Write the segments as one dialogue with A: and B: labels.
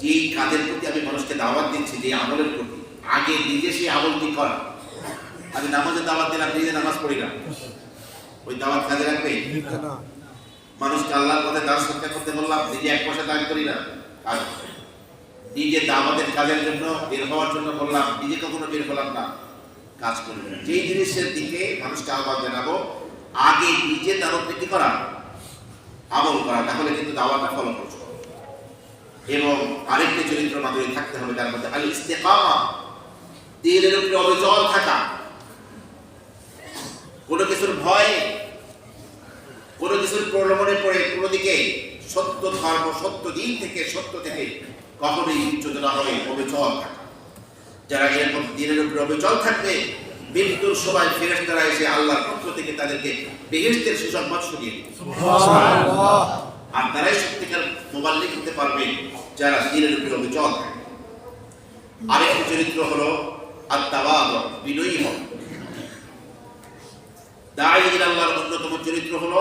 A: যে কাজের প্রতি আমি মানুষকে দাওয়াত দিচ্ছি যে আমলের প্রতি আগে নিজে সেই আমলটি করা? আমি নামাজের দাওয়াত দিলাম নিজে নামাজ পড়ি না। ওই দাওয়াত কাজে রাখবে মানুষকে আল্লাহর পথে দান সৎকার করতে বললাম নিজে এক পয়সা দান করি না। কাজ নিজে দাওয়াতের কাজের জন্য বের হওয়ার জন্য বললাম নিজে কখনো বের হলাম না। কাজ করবে না। যেই জিনিসের দিকে মানুষকে আহ্বান জানাব আগে নিজে তার কি করা? আমল করা তাহলে কিন্তু দাওয়াতটা ফলপ্রসূ। হবে। এবং আরেকটি চরিত্র মাধুরী থাকতে হবে তার মধ্যে আল ইস্তেকামা দিনের উপরে অবিচল থাকা। কোনো কিছুর ভয়, কোনো কিছুর প্রলোভনে পড়ে কোনো দিকে সত্য ধর্ম, সত্য দিন থেকে, সত্য থেকে কখনোই বিচ্যুত না হয়ে অবিচল থাকা। যারা এরকম দিনের উপরে অবিচল থাকবে মৃত্যুর সময় ফেরেশতারা এসে আল্লাহর পক্ষ থেকে তাদেরকে বেহেশতের সুসংবাদ শুনিয়ে দিবে। আর তারাই সত্যিকার মোবাল্লিক হতে পারবে যারা দিনের উপরে অবিচল থাকে আরেকটি চরিত্র হলো আত্মাবাদ বিনয়ী হন দায়ী আল্লাহর অন্যতম চরিত্র হলো,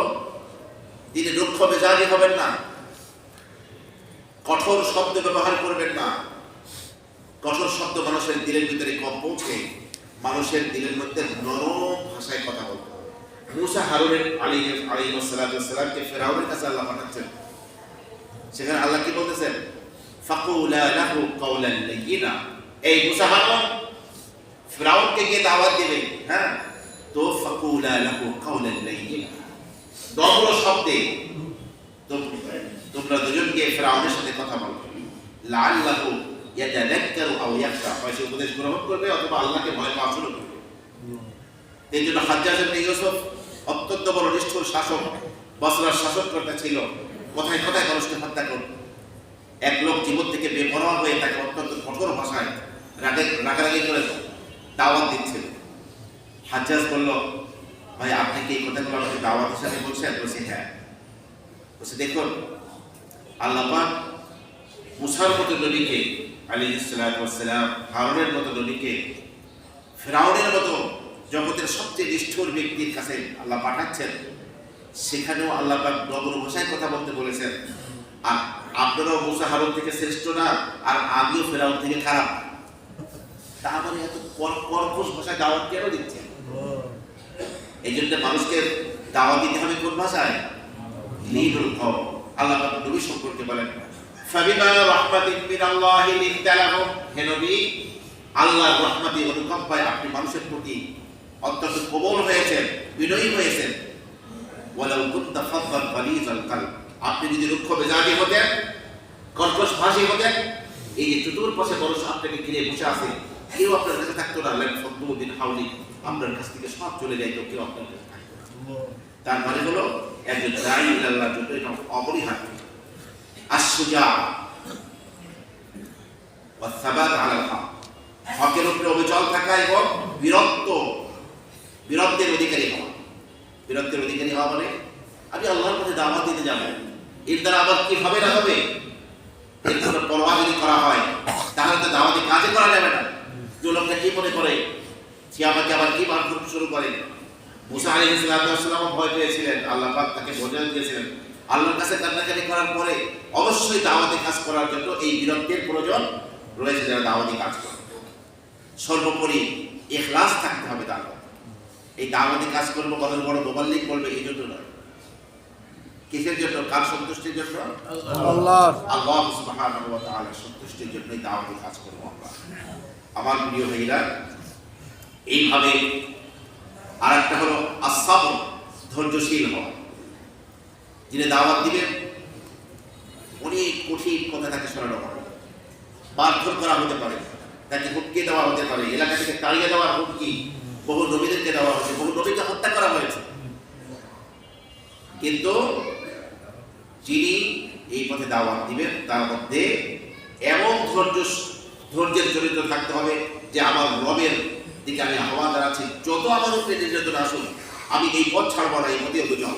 A: তিনি রুক্ষ মেজাজি হবেন না, কঠোর শব্দ ব্যবহার করবেন না। কঠোর শব্দ মানুষের দিলের ভিতরে কম পৌঁছে মানুষের দিলের মধ্যে নরম ভাষায় কথা বলতে হবে মুসা হারুনের আলী আলী সালামকে ফেরাউনের কাছে আল্লাহ পাঠাচ্ছেন সেখানে আল্লাহ কি বলতেছেন ফাকুলা লাহু কাওলান লাইয়িনা এই মুসা হারুন ফেরাউনকে গিয়ে দাওয়াত দিবে হ্যাঁ তো ফাকুলা লাহু কাওলান লাইয়িনা নম্র শব্দে তোম- তোমরা দুজন গিয়ে ফেরাউনের সাথে কথা বলো লাআল্লাহু ইয়াতাযাক্কারু আও ইয়াখশা হয় সে উপদেশ গ্রহণ করবে অথবা আল্লাহকে ভয় পাওয়া শুরু করবে এই জন্য হাজ্জাজ ইবনে ইউসুফ অত্যন্ত বড় নিষ্ঠুর শাসক বসরার শাসককর্তা ছিল। কোথায় কোথায় মানুষকে হত্যা করত এক লোক জীবন থেকে বেপরোয়া হয়ে তাকে অত্যন্ত কঠোর ভাষায় রাগে, রাগারাগি করে দাওয়াত দিচ্ছিল। হাজ্জাজ বলল, ভাই, আপনি কি এই কথাগুলো আমাকে দাওয়াত হিসাবে বলছেন? বলছি হ্যাঁ। বলছে, দেখুন, আল্লাহ মুসার মতো নবীকে আলী ইসলাম হারুনের মতো নবীকে, ফেরাউনের মতো জগতের সবচেয়ে নিষ্ঠুর ব্যক্তির কাছে আল্লাহ পাঠাচ্ছেন, সেখানেও আল্লাহ নগর ভাষায় কথা বলতে বলেছেন। আর আপনারাও মুসা হারুন থেকে শ্রেষ্ঠ না, আর আমিও ফেরাউন থেকে খারাপ। না। তা মানে এত কর- কর্কশ ভাষায় দাওয়াত কেন দিচ্ছেন? এই জন্য মানুষকে দাওয়া দিতে হবে কোন ভাষায়? আল্লাহ নবী সম্পর্কে বলেন, ফাবিমা রাহমাতিন অনুকম্পায় আপনি মানুষের প্রতি অত্যন্ত কোমল হয়েছেন বিনয়ী হয়েছেন। ওয়ালাউ কুনতা ফাদ্দান গালিজাল কালব। আপনি যদি রুক্ষ মেজাজি হতেন, কর্কশ ভাষী হতেন, এই যে চতুর্পাশে মানুষ আপনাকে ঘিরে বসে আছে, কেউ আপনার কাছে থাকতো না লেন ফদ্দুদ্দিন হাউলি আপনার কাছ থেকে সব চলে যাইতো কেউ আপনার কাছে তার মানে হলো, একজন দায়ী আল্লাহর জন্য এটা অপরিহার্য। আশুজা ওয়াসাবাত আলাল হক। হকের উপরে অবিচল থাকা এবং বীরত্ব বীরত্বের অধিকারী হওয়া। বীরত্বের অধিকারী হওয়া মানে আমি আল্লাহর পথে দাওয়াত দিতে যাব। এর দ্বারা আবার কি হবে না হবে? এর কোনো পরোয়া যদি করা হয়, তাহলে তো দাওয়াতি কাজে করা যাবে না। যে লোকটা কি মনে করে? সে আমাকে আবার কি মারধর শুরু করে? মুসা আলী ইসলাম ভয় পেয়েছিলেন। আল্লাহ পাক তাকে বোঝান দিয়েছিলেন। আল্লাহর কাছে কান্নাকাটি করার পরে অবশ্যই দাওয়াতি কাজ করার জন্য এই বীরত্বের প্রয়োজন রয়েছে যারা দাওয়াতি কাজ করে। সর্বোপরি এখলাস থাকতে হবে মধ্যে। এই দাওয়াতি কাজ করব কত বড় মোবাল্লিক বলবে এই জন্য নয়। কিসের জন্য? কার সন্তুষ্টির জন্য? আল্লাহ সুবহানাহু ওয়া তাআলার সন্তুষ্টির জন্যই দাওয়াতি কাজ করব আমরা। আমার প্রিয় ভাইরা এইভাবে আরেকটা হলো আসাবর ধৈর্যশীল হওয়া। যিনি দাওয়াত দিবেন অনেক কঠিন কথা তাকে শোনানো হবে। মারধর করা হতে পারে তাকে হুমকি দেওয়া হতে পারে। এলাকা থেকে তাড়িয়ে দেওয়ার হুমকি বহু নবীদেরকে দেওয়া হয়েছে, বহু নবীকে হত্যা করা হয়েছে। কিন্তু যিনি এই পথে দাওয়াত দিবেন, তার মধ্যে এমন ধৈর্য, ধৈর্যের চরিত্র থাকতে হবে যে আমার রবের দিকে আমি আহ্বান জানাচ্ছি, যত আমার উপরে নির্যাতন আসুন আমি এই পথ ছাড়বো না, এই পথে অভিযোগ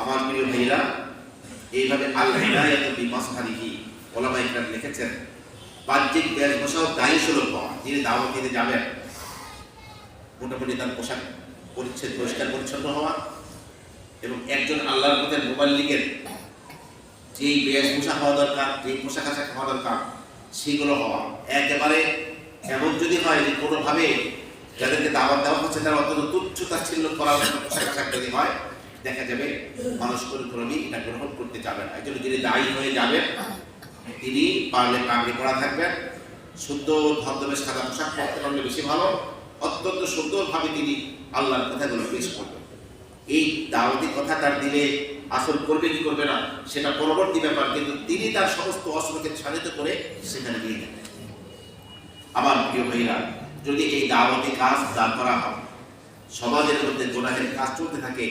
A: আমার প্রিয় ভাইরা এইভাবে আল্লাহ হিদায়াত বিমাসহারিহি ওলামা ইকরাম লিখেছেন, বাহ্যিক বেশ দায়ী সুলভ হওয়া, যিনি দাওয়াত দিতে যাবেন মোটামুটি তার পোশাক পরিচ্ছেদ পরিষ্কার পরিচ্ছন্ন হওয়া এবং একজন আল্লাহর পথে মোবাইল লিগের যেই বেশভূষা হওয়া দরকার, যেই পোশাক আশাক হওয়া দরকার, সেগুলো হওয়া। একেবারে এমন যদি হয় যে কোনোভাবে যাদেরকে দাওয়াত দেওয়া হচ্ছে তারা অত্যন্ত তুচ্ছ তাচ্ছিল্য করার পোশাক আশাক যদি হয়, দেখা যাবে মানুষ কোনো ক্রমেই এটা গ্রহণ করতে যাবে না। এই জন্য যিনি দায়ী হয়ে যাবেন, তিনি পারলে পাগড়ি পরা থাকবেন সুন্দর ধবধবে সাদা পোশাক পরতে পারলে বেশি ভালো। অত্যন্ত সুন্দরভাবে তিনি আল্লাহর কথাগুলো পেশ করবেন এই দাওয়াতি কথা তার দিলে আসল করবে কি করবে না, সেটা পরবর্তী ব্যাপার, কিন্তু তিনি তার সমস্ত অস্ত্রকে ছাড়িত করে সেখানে নিয়ে যাবেন আমার প্রিয় ভাইরা, যদি এই দাওয়াতি কাজ দাঁড় করা হয়, সমাজের মধ্যে গোনাহের কাজ চলতে থাকে,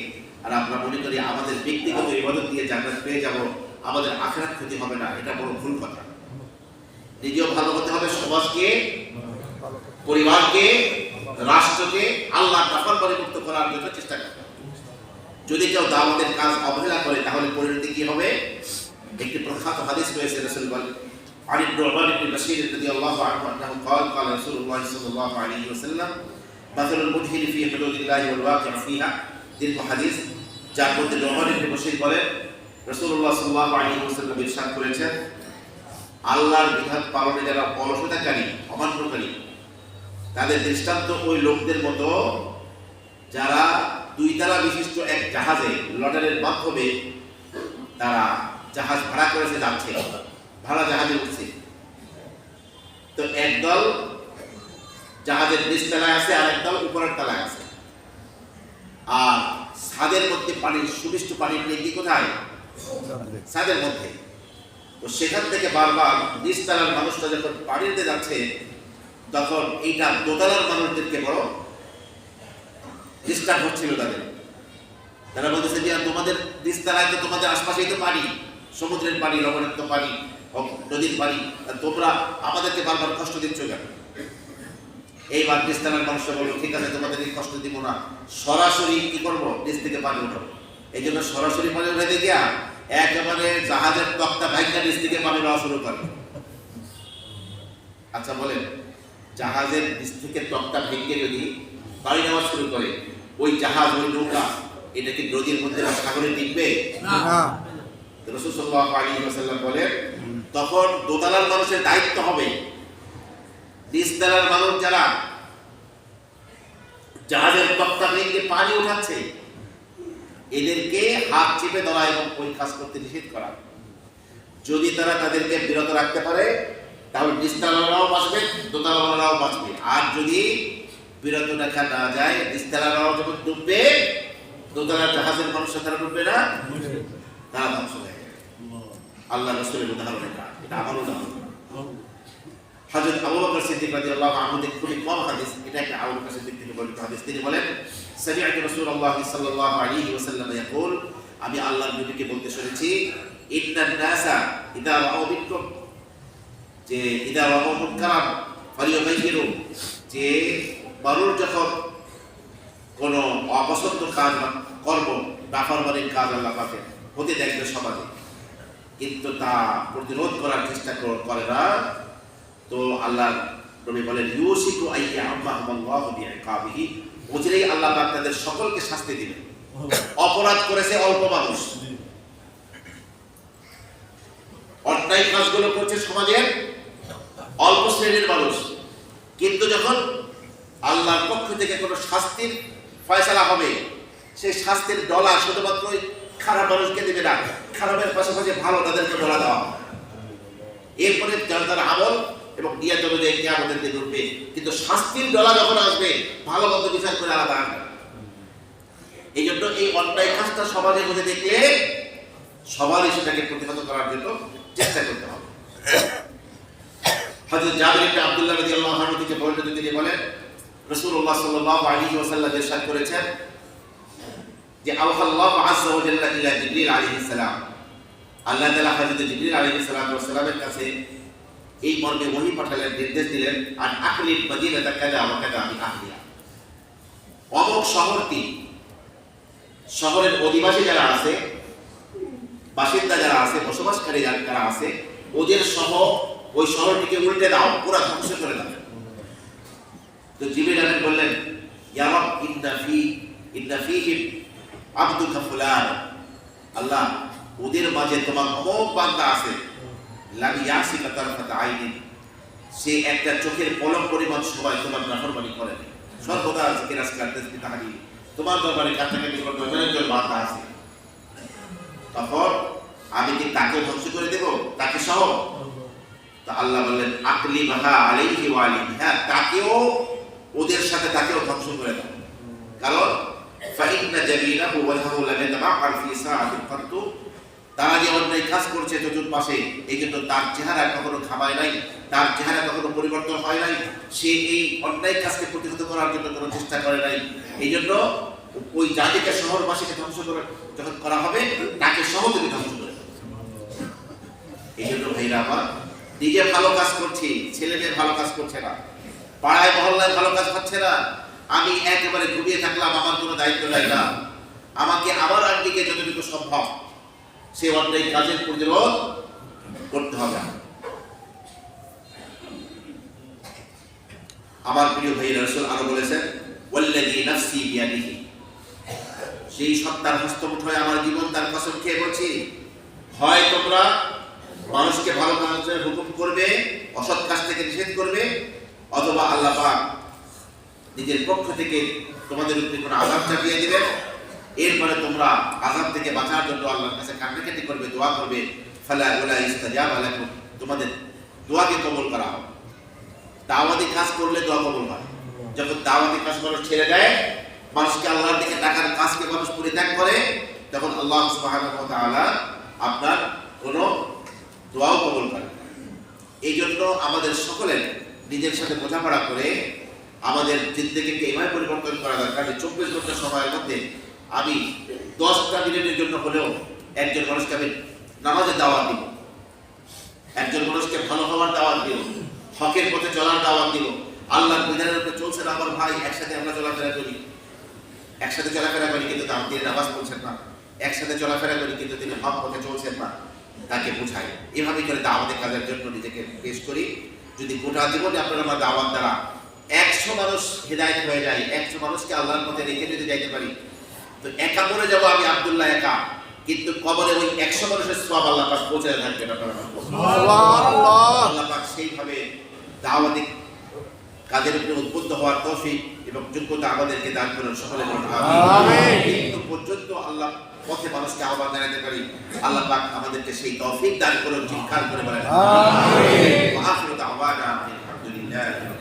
A: আর আমরা মনে করি আমাদের ব্যক্তিগত ইবাদত দিয়ে জান্নাত পেয়ে যাব, আমাদের আখেরাত ক্ষতি হবে না, এটা বড় ভুল কথা। নিজেও ভালো হতে হবে সমাজকে, পরিবারকে রাষ্ট্রকে আল্লাহ নাফার পরিমুক্ত করার জন্য চেষ্টা করতে হবে যদি কেউ দাওয়াতের কাজ অবহেলা করে তাহলে পরিণতি কি হবে একটি প্রখ্যাত হাদিস রয়েছে রাসূল বলেন عن النعمان بن بشير رضي الله عنه انه قال قال رسول الله صلى الله عليه وسلم مثل المدخل في حدود الله والواقع فيها দীর্ঘ হাদিস যার মধ্যে নোমান ইবনে বশীর বলেন রাসূলুল্লাহ সাল্লাল্লাহু আলাইহি ওয়াসাল্লাম ইরশাদ করেছেন আল্লাহর বিধান পালনে যারা অলসতাকারী অমান্যকারী তাদের দৃষ্টান্ত ওই লোকদের মতো যারা দুই তালা বিশিষ্ট এক জাহাজে লটারের মাধ্যমে তারা জাহাজ ভাড়া করেছে যাচ্ছে, ভাড়া জাহাজে উঠছে। তো একদল জাহাজের নিচ তলায় আছে আর একদল উপরের তলায় আছে। আর ছাদের মধ্যে পানির, সুমিষ্ট পানির নেই কোথায়? ছাদের মধ্যে। তো সেখান থেকে বারবার নিচতলার মানুষটা যখন পানিতে যাচ্ছে তখন এইটা দোতলার মানুষদেরকে বড় ডিস্টার্ব হচ্ছিল তাদের। তারা বলতেছে যে তোমাদের নিচতলায় তো তোমাদের আশপাশেই তো পানি, সমুদ্রের পানি লবণাক্ত পানি নদীর পানি তোমরা আমাদেরকে বারবার কষ্ট দিচ্ছ কেন? এইবার নিস্তানের মানুষরা বলল, ঠিক আছে, তোমাদের এই কষ্ট দিব না। সরাসরি কি করব? নিচ থেকে পানি উঠাবো এই জন্য সরাসরি পানি উঠাইতে গিয়া একেবারে জাহাজের তক্তা ভাইকা নিচ থেকে পানি নেওয়া শুরু করে। আচ্ছা বলেন। জাহাজের নিচ থেকে তক্তা ভেঙে যদি পানি নেওয়া শুরু করে ওই জাহাজ ওই নৌকা এটা কি নদীর মধ্যে সাগরে টিকবে?
B: না।
A: রসুল সাল্লাল্লাহু আলাইহি ওয়াসাল্লাম বলেন তখন দোতলার মানুষের দায়িত্ব হবে। নিচতলার মানুষ যারা জাহাজের তক্তা ভেঙে পানি উঠাচ্ছে এদেরকে হাত চেপে ধরা এবং ওই কাজ করতে নিষেধ করা। যদি তারা তাদেরকে বিরত রাখতে পারে তাহলে নিস্তালারাও বাঁচবে দোতলারাও বাঁচবে। আর যদি বিরত রাখা না যায় নিস্তালারাও যখন ডুববে দোতলার জাহাজের মানুষ তারা ডুববে না? তারা ধ্বংস হয়ে যাবে। আল্লাহ রসুলের উদাহরণ এটা। এটা আমার উদাহরণ। হযরত আবু বকর সিদ্দিক আনহু খুবই কম হাদিস, এটা একটা আবু বকর সিদ্দিক থেকে হাদিস। তিনি বলেন সামি'তু রাসূলুল্লাহ সাল্লাল্লাহু আলাইহি ওয়াসাল্লাম ইয়াকুল, আমি আল্লাহর নবীকে বলতে শুনেছি, ইন্নান নাসা ইদা রাআউ বিকুম যে ইদা রাআউ মুনকারান ফালিয়ুগাইয়িরু যে মানুষ যখন কোন অপছন্দ কাজ কর্ম নাফরমানির কাজ আল্লাহ পাকে হতে দেখবে সমাজে। কিন্তু তা প্রতিরোধ করার চেষ্টা করে না। তো আল্লাহ নবী বলেন ইউসিকু আইয়া বুঝলেই আল্লাহ পাক তাদের সকলকে শাস্তি দিবেন। অপরাধ করেছে অল্প মানুষ। অন্যায় কাজগুলো করছে সমাজের অল্প শ্রেণির মানুষ। কিন্তু যখন আল্লাহর পক্ষ থেকে কোনো শাস্তির ফয়সালা হবে, সেই শাস্তির ডলা শুধুমাত্র খারাপ মানুষকে দেবে না, খারাপের পাশাপাশি ভালো তাদেরকে ডলা দেওয়া। এরপরে যার তার আমল এবং নিয়াত অনুযায়ী কে আমাদের দিন উঠবে। কিন্তু শাস্তির ডলা যখন আসবে, ভালো মন্দ বিচার করে আলাদা এই জন্য এই অন্যায় কাজটা সমাজের মধ্যে দেখলে সবারই সেটাকে প্রতিহত করার জন্য চেষ্টা করতে হবে। হযরত জাবির ইবনে আব্দুল্লাহ রাদিয়াল্লাহু আনহু থেকে বর্ণিত তিনি বলেন, রাসূলুল্লাহ সাল্লাল্লাহু আলাইহি ওয়াসাল্লাম ইরশাদ করেছেন যে আল্লাহ আযজা ওয়া জাল্লা ইলা জিবরিল আলাইহিস সালাম। আল্লাহ তাআলা হযরত জিবরিল আলাইহিস সালাতু ওয়াস সালামের কাছে এই মর্মে ওহী পাঠালেন, নির্দেশ দিলেন আর আকলিল মদিনাতা কাযা ওয়া কাযা বি আহলিহা অমুক শহরটি, শহরের অধিবাসী যারা আছে, বাসিন্দা যারা আছে, বসবাসকারী যারা আছে, ওদের সহ ওই শহরটিকে উল্টে দাও, পুরা ধ্বংস করে দাও। তো জিবির আমিন বললেন, ইয়া রব, ইন্না ফি, ইন্না ফিহিম আব্দুকা ফুলান। আল্লাহ, ওদের মাঝে তোমার অমোক বান্দা আছে। আইনি সে একটা চোখের পলক পরিমাণ সময় তোমার নাফরমানি করে। সর্বদা জিকির আসকার তাহলিল তোমার দরবারে এমন বান্দা আছে। তখন আমি কি তাকে ধ্বংস করে দেব? তাকে সহ আল্লাহ বললেন আকলি বাহা আলাইহি ওয়া আলাইহি হ্যাঁ তাকেও ওদের সাথে তাকেও ধ্বংস করে দাও। কারণ ফাইন্না জামিলাহু ওয়াজহাহু লাম ইয়াতাবাআর ফি সাআতিন ফাতু তারা যে অন্যায় কাজ করছে চতুর্পাশে এই জন্য তার চেহারা কখনো খামায় নাই, তার চেহারা কখনো পরিবর্তন হয় নাই। সে এই অন্যায় কাজকে প্রতিহত করার জন্য কোনো চেষ্টা করে নাই। এই জন্য ওই জাতিকে শহরবাসীকে ধ্বংস করে, যখন করা হবে, তাকে সহ তুমি ধ্বংস করে এই জন্য ভাইরা আমার নিজে ভালো কাজ করছি, ছেলে মেয়ে ভালো কাজ করছে না। পাড়ায়, মহল্লায় ভালো কাজ হচ্ছে না। আমি একেবারে ঘুমিয়ে থাকলাম, আমার কোনো দায়িত্ব নাই না। আমাকে আমার আঙ্গিকে যতটুকু সম্ভব সে অন্যায় কাজের প্রতিরোধ করতে হবে। আমার প্রিয় ভাই রসুল আরও বলেছেন, ওয়াল্লাযী নাফসি বিয়াদিহি। সেই সত্তার হস্তমুঠ হয়ে আমার জীবন তার কসম খেয়ে বলছি, হয় তোমরা মানুষকে ভালো কাজের হুকুম করবে, অসৎ কাজ থেকে নিষেধ করবে, অথবা আল্লাহ পাক নিজের পক্ষ থেকে তোমাদের উপরে কোনো আঘাত চাপিয়ে দিবেন এরপরে তোমরা আঘাত থেকে বাঁচার জন্য আল্লাহর কাছে কান্নাকাটি করবে, দোয়া করবে। ফালা ওলা ইস্তাজাব আলাইকুম তোমাদের দোয়াকে কবুল করা হবে দাওয়াতি কাজ করলে দোয়া কবুল হয়। যখন দাওয়াতি কাজ মানুষ ছেড়ে দেয়, মানুষকে আল্লাহর দিকে টাকার কাজকে মানুষ পরিত্যাগ করে, তখন আল্লাহ তাআলা আপনার কোনো দোয়াও কবুল করে এই জন্য আমাদের সকলের নিজের সাথে বোঝাপড়া করে আমাদের জিন্দগিকে এভাবে পরিবর্তন করা দরকার যে চব্বিশ ঘণ্টা সময়ের মধ্যে আমি দশটা মিনিটের জন্য হলেও একজন মানুষকে আমি নামাজের দাওয়াত দিব, একজন মানুষকে ভালো হওয়ার দাওয়াত দিব, হকের পথে চলার দাওয়াত দিব, আল্লাহর বিধানের উপরে চলছে না আমার ভাই, একসাথে আমরা চলাফেরা করি। একসাথে চলাফেরা করি কিন্তু তিনি নামাজ পড়ছেন না। একসাথে চলাফেরা করি কিন্তু তিনি হক পথে চলছেন না। তাকে বোঝাই। এভাবে করে দাওয়াতের কাজের জন্য নিজেকে পেশ করি। যদি গোটা জীবনে আপনারা আমার দাওয়াত দ্বারা একশো মানুষ হেদায়ত হয়ে যায় একশো মানুষকে আল্লাহর পথে রেখে যদি যাইতে পারি তো একা মরে যাব আমি আব্দুল্লাহ একা। কিন্তু কবরে ওই একশো মানুষের সব আল্লাহ পাক পৌঁছে থাকবে আল্লাহ পাক সেইভাবে দাওয়াতি কাজের উপরে উদ্বুদ্ধ হওয়ার তৌফিক এবং যোগ্যতা আমাদেরকে দান করুন। সকলে আমিন। কিন্তু পর্যন্ত আল্লাহ পথে মানুষকে আহ্বান জানাতে পারি। আল্লাহ পাক আমাদেরকে সেই তৌফিক দান করুন চিৎকার করে বলেন। আমিন। ওয়া আখিরু দাওয়ানা আলহামদুলিল্লাহি